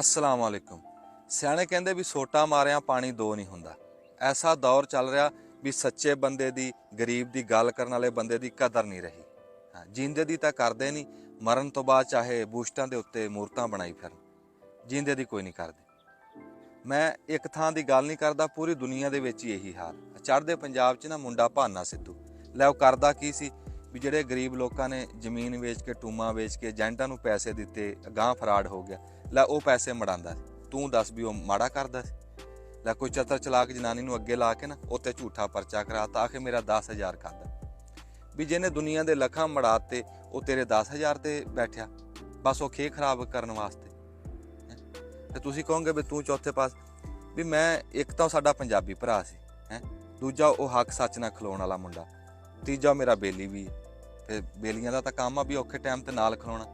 ਅਸਲਾਮ ਵਾਲੇਕੁਮ ਸਿਆਣੇ ਕਹਿੰਦੇ ਵੀ ਸੋਟਾ ਮਾਰਿਆ ਪਾਣੀ ਦੋ ਨਹੀਂ ਹੁੰਦਾ। ਐਸਾ ਦੌਰ ਚੱਲ ਰਿਹਾ ਵੀ ਸੱਚੇ ਬੰਦੇ ਦੀ, ਗਰੀਬ ਦੀ ਗੱਲ ਕਰਨ ਵਾਲੇ ਬੰਦੇ ਦੀ ਕਦਰ ਨਹੀਂ ਰਹੀ। ਹਾਂ, ਜਿੰਦੇ ਦੀ ਤਾਂ ਕਰਦੇ ਨਹੀਂ, ਮਰਨ ਤੋਂ ਬਾਅਦ ਚਾਹੇ ਬੂਸ਼ਟਾਂ ਦੇ ਉੱਤੇ ਮੂਰਤਾਂ ਬਣਾਈ ਫਿਰਨ। ਜਿੰਦੇ ਦੀ ਕੋਈ ਨਹੀਂ ਕਰਦੇ। ਮੈਂ ਇੱਕ ਥਾਂ ਦੀ ਗੱਲ ਨਹੀਂ ਕਰਦਾ, ਪੂਰੀ ਦੁਨੀਆ ਦੇ ਵਿੱਚ ਹੀ ਇਹੀ ਹਾਲ। ਚੜ੍ਹਦੇ ਪੰਜਾਬ 'ਚ ਨਾ ਮੁੰਡਾ ਭਾਨਾ ਸਿੱਧੂ। ਲੈ ਉਹ ਕਰਦਾ ਕੀ ਸੀ? ਵੀ ਜਿਹੜੇ ਗਰੀਬ ਲੋਕਾਂ ਨੇ ਜ਼ਮੀਨ ਵੇਚ ਕੇ, ਟੂਮਾ ਵੇਚ ਕੇ ਏਜੰਟਾਂ ਨੂੰ ਪੈਸੇ ਦਿੱਤੇ ਗਾਂ ਫਰਾਡ ਹੋ ਗਿਆ, ਲੈ ਉਹ ਪੈਸੇ ਮੜਾਉਂਦਾ ਸੀ। ਤੂੰ ਦੱਸ ਵੀ ਉਹ ਮਾੜਾ ਕਰਦਾ ਸੀ? ਲੈ ਕੋਈ ਚਤਰ ਚਲਾਕ ਜਨਾਨੀ ਨੂੰ ਅੱਗੇ ਲਾ ਕੇ ਨਾ ਉੱਤੇ ਝੂਠਾ ਪਰਚਾ ਕਰਾਤਾ, ਆਖੇ ਮੇਰਾ 10000 ਖਾਦਾ ਵੀ ਜਿਹਨੇ ਦੁਨੀਆ ਦੇ ਲੱਖਾਂ ਮੜਾਤੇ, ਉਹ ਤੇਰੇ 10000 ਤੇ ਬੈਠਿਆ। ਬਸ ਉਹ ਖੇ ਖਰਾਬ ਕਰਨ ਵਾਸਤੇ। ਹੈਂ। ਤੇ ਤੁਸੀਂ ਕਹੋਗੇ ਵੀ ਤੂੰ ਚੌਥੇ ਪਾਸ, ਵੀ ਮੈਂ ਇੱਕ ਤਾਂ ਸਾਡਾ ਪੰਜਾਬੀ ਭਰਾ ਸੀ। ਹੈ? ਦੂਜਾ ਉਹ ਹੱਕ ਸੱਚ ਨਾਲ ਖਲੋਣ ਵਾਲਾ ਮੁੰਡਾ। ਤੀਜਾ ਮੇਰਾ ਬੇਲੀ ਵੀ ਤੇ ਬੇਲੀਆਂ ਦਾ ਤਾਂ ਕੰਮ ਆ ਵੀ ਔਖੇ ਟਾਈਮ ਤੇ ਨਾਲ ਖਲੋਣਾ।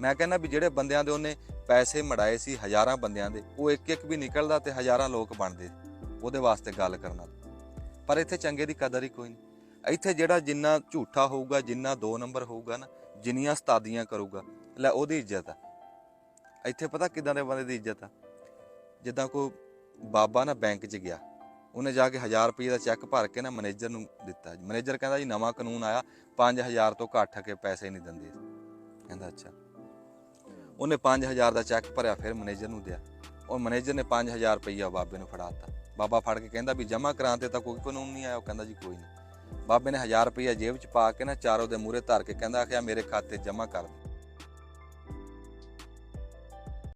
ਮੈਂ ਕਹਿੰਦਾ ਵੀ ਜਿਹੜੇ ਬੰਦਿਆਂ ਦੇ ਉਹਨੇ ਪੈਸੇ ਮੜਾਏ ਸੀ ਹਜ਼ਾਰਾਂ ਬੰਦਿਆਂ ਦੇ, ਉਹ ਇੱਕ ਇੱਕ ਵੀ ਨਿਕਲਦਾ ਤੇ ਹਜ਼ਾਰਾਂ ਲੋਕ ਬਣਦੇ, ਉਹਦੇ ਵਾਸਤੇ ਗੱਲ ਕਰਨਾ। ਪਰ ਇੱਥੇ ਚੰਗੇ ਦੀ ਕਦਰ ਹੀ ਕੋਈ ਨਹੀਂ। ਇੱਥੇ ਜਿਹੜਾ ਜਿੰਨਾ ਝੂਠਾ ਹੋਊਗਾ, ਜਿੰਨਾ ਦੋ ਨੰਬਰ ਹੋਊਗਾ ਨਾ, ਜਿੰਨੀਆਂ ਸਤਾਦੀਆਂ ਕਰੂਗਾ, ਲੈ ਉਹਦੀ ਇੱਜ਼ਤ ਆ। ਇੱਥੇ ਪਤਾ ਕਿਦਾਂ ਦੇ ਬੰਦੇ ਦੀ ਇੱਜ਼ਤ ਆ? ਜਿੱਦਾਂ ਕੋਈ ਬਾਬਾ ਨਾ ਬੈਂਕ 'ਚ ਗਿਆ। ਉਹਨੇ ਜਾ ਕੇ 1000 ਰੁਪਏ ਦਾ ਚੈੱਕ ਭਰ ਕੇ ਨਾ ਮੈਨੇਜਰ ਨੂੰ ਦਿੱਤਾ। ਮੈਨੇਜਰ ਕਹਿੰਦਾ ਜੀ, ਨਵਾਂ ਕਾਨੂੰਨ ਆਇਆ 5000 ਤੋਂ ਘੱਟ ਕੇ ਪੈਸੇ ਨਹੀਂ ਦਿੰਦੇ। ਕਹਿੰਦਾ, ਅੱਛਾ। ਉਹਨੇ 5000 ਦਾ ਚੈੱਕ ਭਰਿਆ, ਫਿਰ ਮੈਨੇਜਰ ਨੂੰ ਦਿਆ। ਉਹ ਮੈਨੇਜਰ ਨੇ 5000 ਰੁਪਈਆ ਬਾਬੇ ਨੂੰ ਫੜਾਤਾ ਬਾਬਾ ਫੜ ਕੇ ਕਹਿੰਦਾ ਵੀ ਜਮ੍ਹਾਂ ਕਰਾਂ ਤੇ ਤਾਂ ਕੋਈ ਕਾਨੂੰਨ ਨਹੀਂ ਆਇਆ। ਉਹ ਕਹਿੰਦਾ ਜੀ, ਕੋਈ ਨਹੀਂ। ਬਾਬੇ ਨੇ 1000 ਰੁਪਈਆ ਜੇਬ 'ਚ ਪਾ ਕੇ ਨਾ ਚਾਰੋਂ ਦੇ ਮੂਹਰੇ ਧਰ ਕੇ ਕਹਿੰਦਾ, ਆਖਿਆ, ਮੇਰੇ ਖਾਤੇ ਜਮ੍ਹਾਂ ਕਰ ਦੇ।